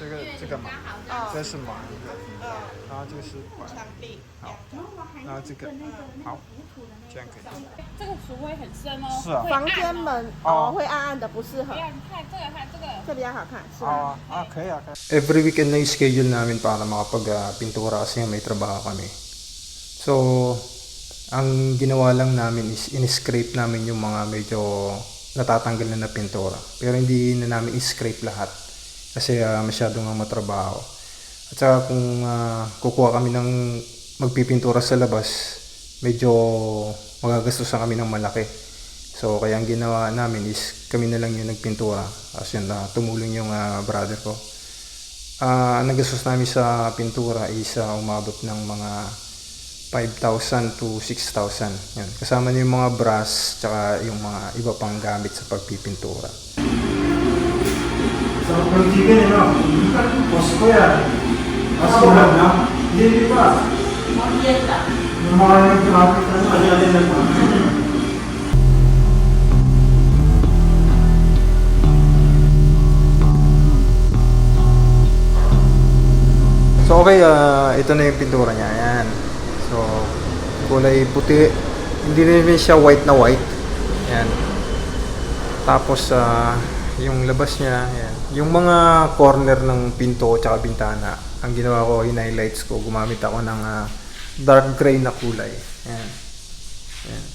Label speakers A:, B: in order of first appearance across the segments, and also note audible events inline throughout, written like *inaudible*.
A: 这个这个嘛，
B: 哦
A: 这是盲的，
B: 嗯，
A: 然后这个是白的，
B: 墙壁
A: 好
B: 两个。
A: 然后这个好，这样可以。
C: 这个浮灰很深哦，
A: 是啊
C: 会暗哦
B: 房间门
A: 哦
B: 哦会暗暗的，不适合
C: 不。要你看这个，看这个，
B: 这比较好看，是
A: 啊
B: 吗？
A: 啊，可以啊，可以。Every weekend na yung schedule namin para makapag-pintura kasi may trabaho kami. So, ang ginawa lang namin is in-scrape namin yung mga medyo natatanggal na na pintura. Pero hindi na namin i-scrape lahat kasi ah, masyado nga matrabaho. At saka kung ah, kukuha kami ng magpipintura sa labas, medyo magagastusan kami ng malaki. So, kaya ang ginawa namin is kami na lang yung nagpintura. As yun, na tumulong yung ah, brother ko. Ah, ang nagastos namin sa pintura is ah, umabot ng mga 5,000 to 6,000. Yan. Kasama na yung mga brass tsaka yung mga iba pang gamit sa pagpipintura.
D: Sa politikin, ano? Posko yan. Mas ulan na. Hindi pa. Yung mga yung traffic, ano, alin na pa.
A: So okay, ah, ito na yung pintura niya. Ayan. So, kulay puti. Hindi rin siya white na white. Ayan. Tapos, ah, yung labas niya, ayan. Yung mga corner ng pinto at bintana, ang ginawa ko, in-highlights ko, gumamit ako ng ah, dark gray na kulay. Ayan. Ayan.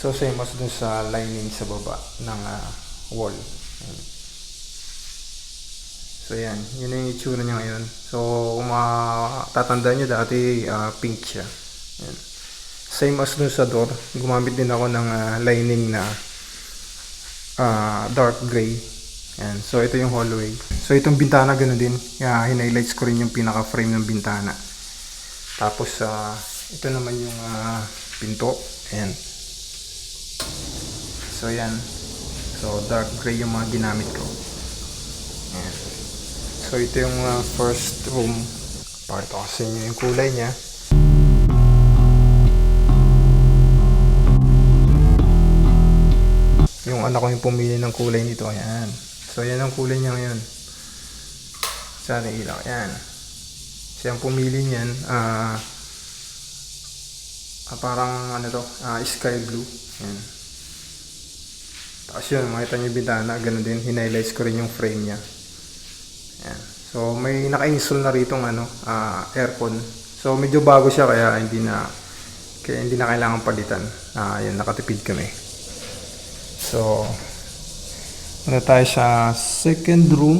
A: So, same as dun sa lining sa baba ng ah, wall. Ayan. So yan, yun yung itsura niya ngayon. So kung matatandaan nyo dati ah, pink siya. Yan. Same as dun sa door, gumamit din ako ng ah, lining na ah, dark gray. Yan. So ito yung hallway. So itong bintana ganoon din. Yeah, hinighlights ko rin yung pinaka frame ng bintana. Tapos ah, ito naman yung ah, pinto. Ayan. So yan. So dark gray yung mga ginamit ko. Ayan. So ito yung uh, first room. Pakita ko sa inyo yung kulay niya. Yung anak ko yung pumili ng kulay nito. Ayan. So yan ang kulay niya ngayon. Sa ating ilaw. Ayan. Siya ang pumili niyan. Ah, ah, parang ano to, ah, sky blue. Ayan. Tapos yun, makita niyo yung bintana. Ganun din. Hinighlights ko rin yung frame niya. Ayan. So may naka-install na rito ano, ah, aircon. So medyo bago siya kaya hindi na kaya hindi na kailangan palitan. Ah, yun nakatipid kami. So ano tayo sa second room.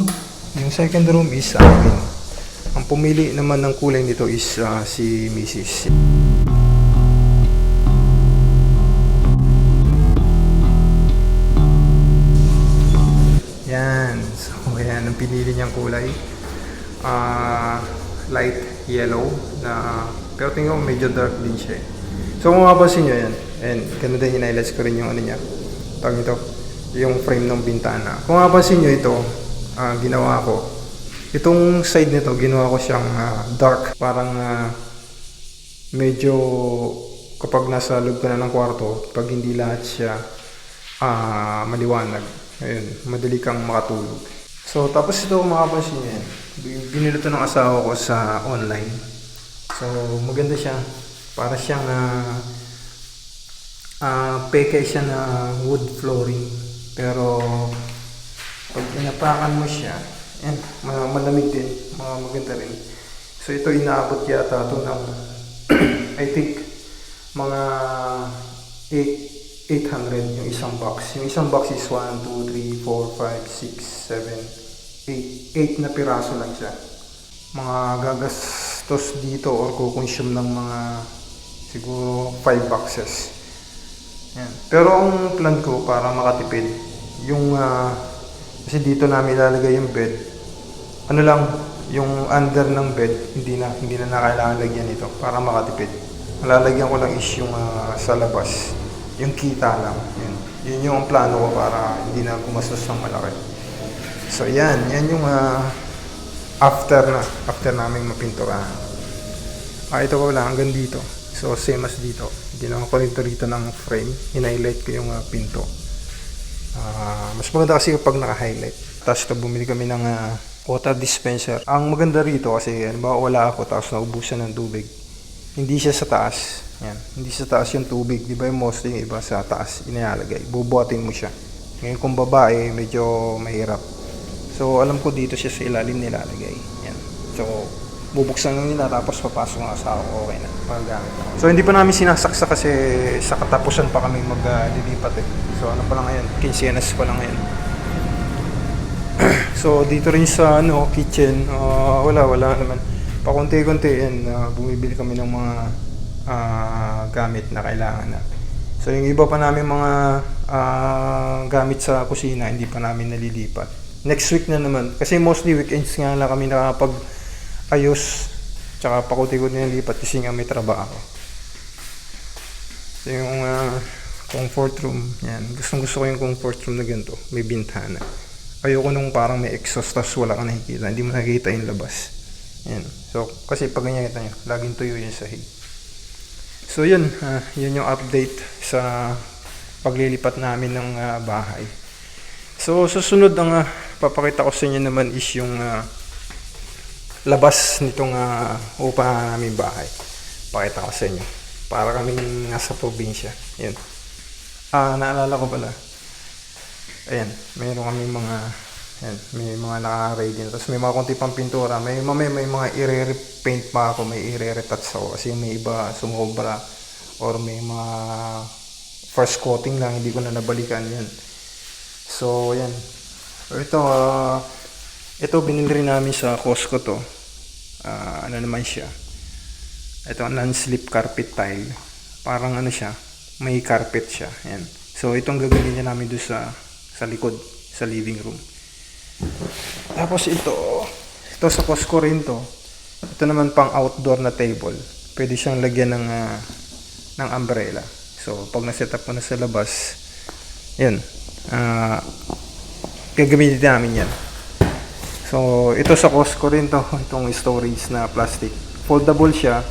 A: Yung second room is amin. Ang pumili naman ng kulay nito is ah, si Mrs. Yan. So, yan ang pinili niyang kulay. Ah, light yellow na pero tingin ko medyo dark din siya. eh. So, mapapansin niyo yan. And ganun din hinighlights ko rin yung ano niya. Tawag ito, yung frame ng bintana. Kung mapapansin niyo ito, ah, ginawa ko. Itong side nito, ginawa ko siyang ah, dark. Parang ah, medyo kapag nasa loob ka na ng kwarto, pag hindi lahat siya ah maliwanag. Ayun, madali kang makatulog. So, tapos ito kung makapansin niyo yan. Binili ng asawa ko sa online. So, maganda siya. Para siyang ah ah, peke siya na wood flooring. Pero, pag inapakan mo siya, yan, ma- malamig din, mga maganda rin. So, ito inaabot yata ito ng, *clears throat* I think, mga 8 800 yung isang box. Yung isang box is 1, 2, 3, 4, 5, 6, 7, 8. 8 na piraso lang siya. Mga gagastos dito or kukonsume ng mga siguro 5 boxes. Yan. Pero ang plan ko para makatipid, yung ah, kasi dito namin ilalagay yung bed. Ano lang, yung under ng bed, hindi na hindi na, na kailangan lagyan ito para makatipid. Lalagyan ko lang is yung ah, sa labas, yung kita lang. Yun. Yun yung plano ko para hindi na gumastos ng malaki. So yan, yan yung ah, after na, after naming mapinturahan. Ah, ito pa lang, hanggang dito. So, same as dito. Ginawa ko rin to rito ng frame. Hinighlight ko yung ah, pinto. Ah, mas maganda kasi kapag naka-highlight. Tapos ito, bumili kami ng ah, water dispenser. Ang maganda rito kasi, halimbawa wala ako tapos naubusan ng tubig. Hindi siya sa taas. Yan. Hindi sa taas yung tubig. Di ba yung mostly yung iba sa taas inayalagay. Bubuhatin mo siya. Ngayon kung babae, medyo mahirap. So, alam ko dito siya sa ilalim nilalagay. Yan. So, bubuksan lang nila tapos papasok ng asawa ko. Okay na. Magagamit na. So, hindi pa namin sinasaksa kasi sa katapusan pa kami maglilipat eh. So, ano pa lang ngayon? Quincenas pa lang ngayon. *clears throat* so, dito rin sa ano, kitchen, ah, wala, wala naman. Pakunti-kunti yan, ah, bumibili kami ng mga ah, gamit na kailangan na. So, yung iba pa namin mga ah, gamit sa kusina, hindi pa namin nalilipat. Next week na naman. Kasi mostly weekends nga lang kami nakapag ayos tsaka pakunti-kunti nalipat kasi nga may trabaho. So, yung ah, comfort room, yan. Gustong gusto ko yung comfort room na ganito. May bintana. Ayoko nung parang may exhaust tapos wala ka nakikita. Hindi mo nakikita yung labas. Yan. So, kasi pag ganyan kita nyo, laging tuyo yung sahig. So, yun. ah, yun yung update sa paglilipat namin ng ah, bahay. So, susunod ang ah, papakita ko sa inyo naman is yung ah, labas nitong uh, upahan namin bahay. Pakita ko sa inyo. Para kaming nasa probinsya. Yun. Ah, naalala ko pala. Ayan, mayroon kami mga Ayan, may mga naka-ready na. Tapos may mga konti pang pintura. May, may, may mga i-repaint pa ako. May i-retouch ako. Kasi may iba sumobra. Or may mga first coating lang. Hindi ko na nabalikan yan. So, ayan. Ito, ah, ito binili rin namin sa Costco to. Ah, ano naman siya. Ito, non-slip carpet tile. Parang ano siya, may carpet siya. Ayan. So, itong gagawin niya namin doon sa, sa likod, sa living room. Tapos ito, ito sa Costco rin to. Ito naman pang outdoor na table. Pwede siyang lagyan ng, ah, ng umbrella. So, pag na-set up mo na sa labas, yun, ah, gagamitin namin yan. So, ito sa Costco rin to, *laughs* itong storage na plastic. Foldable siya.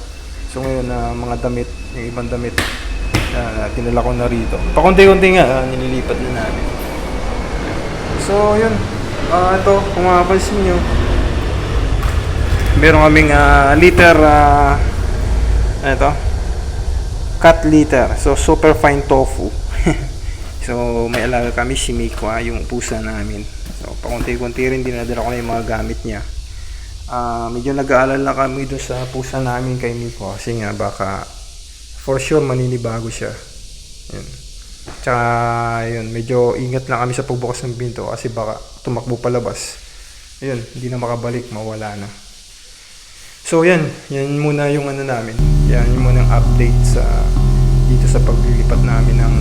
A: So, ngayon, na mga damit, yung ibang damit, na tinala ko na rito. Pakunti-kunti nga, ah, nililipat na namin. So, yun. Ah, ito, kung makapansin nyo, meron kaming ah, liter, ah, ano ito? Cut liter. So, super fine tofu. So, may alaga kami si Miko, ah, yung pusa namin. So, pakunti-kunti rin dinadala ko na yung mga gamit niya. Ah, medyo nag-aalala kami doon sa pusa namin kay Miko kasi nga baka for sure maninibago siya. Yun. Tsaka yun, medyo ingat lang kami sa pagbukas ng pinto kasi baka tumakbo palabas. Yun, hindi na makabalik, mawala na. So yan, yan muna yung ano namin. Yan yung muna yung update sa dito sa paglilipat namin ng